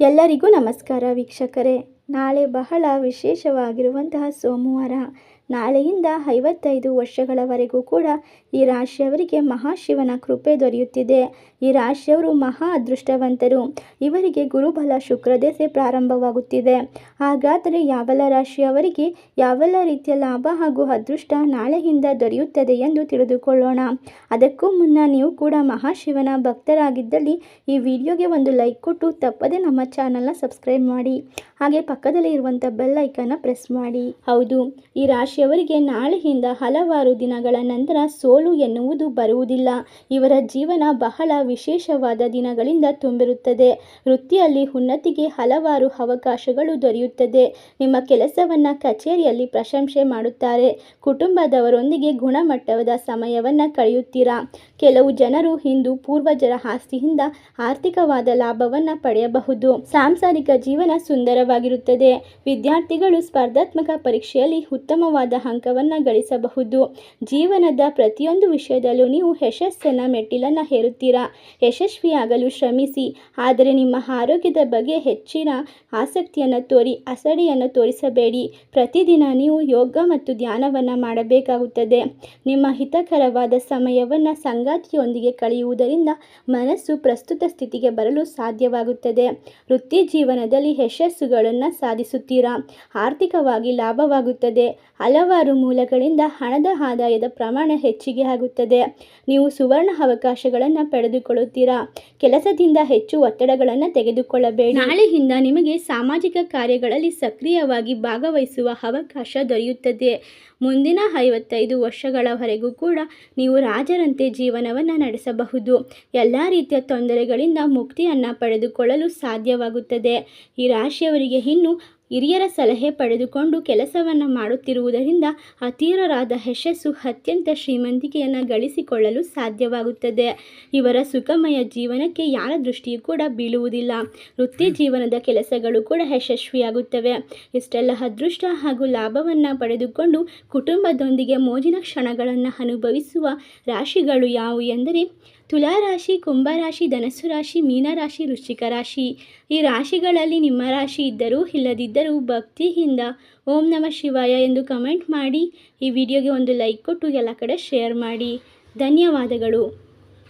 ಎಲ್ಲರಿಗೂ ನಮಸ್ಕಾರ ವೀಕ್ಷಕರೇ. ನಾಳೆ ಬಹಳ ವಿಶೇಷವಾಗಿರುವಂತಹ ಸೋಮವಾರ ನಾಳೆಯಿಂದ ಐವತ್ತೈದು ವರ್ಷಗಳವರೆಗೂ ಕೂಡ ಈ ರಾಶಿಯವರಿಗೆ ಮಹಾಶಿವನ ಕೃಪೆ ದೊರೆಯುತ್ತಿದೆ. ಈ ರಾಶಿಯವರು ಮಹಾ ಅದೃಷ್ಟವಂತರು. ಇವರಿಗೆ ಗುರುಬಲ ಶುಕ್ರದೆಸೆ ಪ್ರಾರಂಭವಾಗುತ್ತಿದೆ. ಹಾಗಾದರೆ ಯಾವೆಲ್ಲ ರಾಶಿಯವರಿಗೆ ಯಾವೆಲ್ಲ ರೀತಿಯ ಲಾಭ ಹಾಗೂ ಅದೃಷ್ಟ ನಾಳೆಯಿಂದ ದೊರೆಯುತ್ತದೆ ಎಂದು ತಿಳಿದುಕೊಳ್ಳೋಣ. ಅದಕ್ಕೂ ಮುನ್ನ ನೀವು ಕೂಡ ಮಹಾಶಿವನ ಭಕ್ತರಾಗಿದ್ದಲ್ಲಿ ಈ ವಿಡಿಯೋಗೆ ಒಂದು ಲೈಕ್ ಕೊಟ್ಟು ತಪ್ಪದೆ ನಮ್ಮ ಚಾನಲ್ನ ಸಬ್ಸ್ಕ್ರೈಬ್ ಮಾಡಿ. ಹಾಗೆ ಪಕ್ಕದಲ್ಲಿ ಇರುವಂಥ ಬೆಲ್ ಐಕನ್ನ ಪ್ರೆಸ್ ಮಾಡಿ. ಹೌದು, ಈ ರಾಶಿಯವರಿಗೆ ನಾಳೆಯಿಂದ ಹಲವಾರು ದಿನಗಳ ನಂತರ ಸೋಲು ಎನ್ನುವುದು ಬರುವುದಿಲ್ಲ. ಇವರ ಜೀವನ ಬಹಳ ವಿಶೇಷವಾದ ದಿನಗಳಿಂದ ತುಂಬಿರುತ್ತದೆ. ವೃತ್ತಿಯಲ್ಲಿ ಉನ್ನತಿಗೆ ಹಲವಾರು ಅವಕಾಶಗಳು ದೊರೆಯುತ್ತದೆ. ನಿಮ್ಮ ಕೆಲಸವನ್ನು ಕಚೇರಿಯಲ್ಲಿ ಪ್ರಶಂಸೆ ಮಾಡುತ್ತಾರೆ. ಕುಟುಂಬದವರೊಂದಿಗೆ ಗುಣಮಟ್ಟದ ಸಮಯವನ್ನು ಕಳೆಯುತ್ತೀರಾ? ಕೆಲವು ಜನರು ಇಂದು ಪೂರ್ವಜರ ಆಸ್ತಿಯಿಂದ ಆರ್ಥಿಕವಾದ ಲಾಭವನ್ನು ಪಡೆಯಬಹುದು. ಸಾಂಸಾರಿಕ ಜೀವನ ಸುಂದರವಾಗಿರುತ್ತದೆ. ವಿದ್ಯಾರ್ಥಿಗಳು ಸ್ಪರ್ಧಾತ್ಮಕ ಪರೀಕ್ಷೆಯಲ್ಲಿ ಉತ್ತಮವಾದ ಅಂಕವನ್ನು ಗಳಿಸಬಹುದು. ಜೀವನದ ಪ್ರತಿಯೊಂದು ವಿಷಯದಲ್ಲೂ ನೀವು ಯಶಸ್ಸನ್ನ ಮೆಟ್ಟಿಲನ್ನು ಹೇರುತ್ತೀರಾ? ಯಶಸ್ವಿಯಾಗಲು ಶ್ರಮಿಸಿ, ಆದರೆ ನಿಮ್ಮ ಆರೋಗ್ಯದ ಬಗ್ಗೆ ಹೆಚ್ಚಿನ ಆಸಕ್ತಿಯನ್ನು ತೋರಿ ಅಸಡಿಯನ್ನು ತೋರಿಸಬೇಡಿ. ಪ್ರತಿದಿನ ನೀವು ಯೋಗ ಮತ್ತು ಧ್ಯಾನವನ್ನು ಮಾಡಬೇಕಾಗುತ್ತದೆ. ನಿಮ್ಮ ಹಿತಕರವಾದ ಸಮಯವನ್ನು ಸಂಗಾತಿಯೊಂದಿಗೆ ಕಳೆಯುವುದರಿಂದ ಮನಸ್ಸು ಪ್ರಸ್ತುತ ಸ್ಥಿತಿಗೆ ಬರಲು ಸಾಧ್ಯವಾಗುತ್ತದೆ. ವೃತ್ತಿ ಜೀವನದಲ್ಲಿ ಯಶಸ್ಸುಗಳನ್ನು ಸಾಧಿಸುತ್ತೀರಾ? ಆರ್ಥಿಕವಾಗಿ ಲಾಭವಾಗುತ್ತದೆ. ಹಲವಾರು ಮೂಲಗಳಿಂದ ಹಣದ ಆದಾಯದ ಪ್ರಮಾಣ ಹೆಚ್ಚಿಗೆ ಆಗುತ್ತದೆ. ನೀವು ಸುವರ್ಣ ಅವಕಾಶಗಳನ್ನು ಪಡೆದುಕೊಳ್ಳುತ್ತೀರಾ? ಕೆಲಸದಿಂದ ಹೆಚ್ಚು ಒತ್ತಡಗಳನ್ನು ತೆಗೆದುಕೊಳ್ಳಬೇಡಿ. ನಾಳೆಯಿಂದ ನಿಮಗೆ ಸಾಮಾಜಿಕ ಕಾರ್ಯಗಳಲ್ಲಿ ಸಕ್ರಿಯವಾಗಿ ಭಾಗವಹಿಸುವ ಅವಕಾಶ ದೊರೆಯುತ್ತದೆ. ಮುಂದಿನ ಐವತ್ತೈದು ವರ್ಷಗಳವರೆಗೂ ಕೂಡ ನೀವು ರಾಜರಂತೆ ಜೀವನವನ್ನು ನಡೆಸಬಹುದು. ಎಲ್ಲ ರೀತಿಯ ತೊಂದರೆಗಳಿಂದ ಮುಕ್ತಿಯನ್ನು ಪಡೆದುಕೊಳ್ಳಲು ಸಾಧ್ಯವಾಗುತ್ತದೆ. ಈ ರಾಶಿಯವರಿಗೆ ಇನ್ನು ಹಿರಿಯರ ಸಲಹೆ ಪಡೆದುಕೊಂಡು ಕೆಲಸವನ್ನು ಮಾಡುತ್ತಿರುವುದರಿಂದ ಅತೀರರಾದ ಯಶಸ್ಸು ಅತ್ಯಂತ ಶ್ರೀಮಂತಿಕೆಯನ್ನು ಗಳಿಸಿಕೊಳ್ಳಲು ಸಾಧ್ಯವಾಗುತ್ತದೆ. ಇವರ ಸುಖಮಯ ಜೀವನಕ್ಕೆ ಯಾರ ದೃಷ್ಟಿಯೂ ಕೂಡ ಬೀಳುವುದಿಲ್ಲ. ವೃತ್ತಿ ಜೀವನದ ಕೆಲಸಗಳು ಕೂಡ ಯಶಸ್ವಿಯಾಗುತ್ತವೆ. ಇಷ್ಟೆಲ್ಲ ಅದೃಷ್ಟ ಹಾಗೂ ಲಾಭವನ್ನು ಪಡೆದುಕೊಂಡು ಕುಟುಂಬದೊಂದಿಗೆ ಮೋಜಿನ ಕ್ಷಣಗಳನ್ನು ಅನುಭವಿಸುವ ರಾಶಿಗಳು ಯಾವುವು ಎಂದರೆ ತುಲಾರಾಶಿ, ಕುಂಭರಾಶಿ ಧನಸ್ಸು ರಾಶಿ ಮೀನರಾಶಿ ವೃಶ್ಚಿಕ ರಾಶಿ ಈ ರಾಶಿಗಳಲ್ಲಿ ನಿಮ್ಮ ರಾಶಿ ಇದ್ದರೂ ಇಲ್ಲದಿದ್ದರೂ ಭಕ್ತಿಯಿಂದ ಓಂ ನಮ ಶಿವಾಯ ಎಂದು ಕಮೆಂಟ್ ಮಾಡಿ ಈ ವಿಡಿಯೋಗೆ ಒಂದು ಲೈಕ್ ಕೊಟ್ಟು ಎಲ್ಲ ಕಡೆ ಶೇರ್ ಮಾಡಿ. ಧನ್ಯವಾದಗಳು.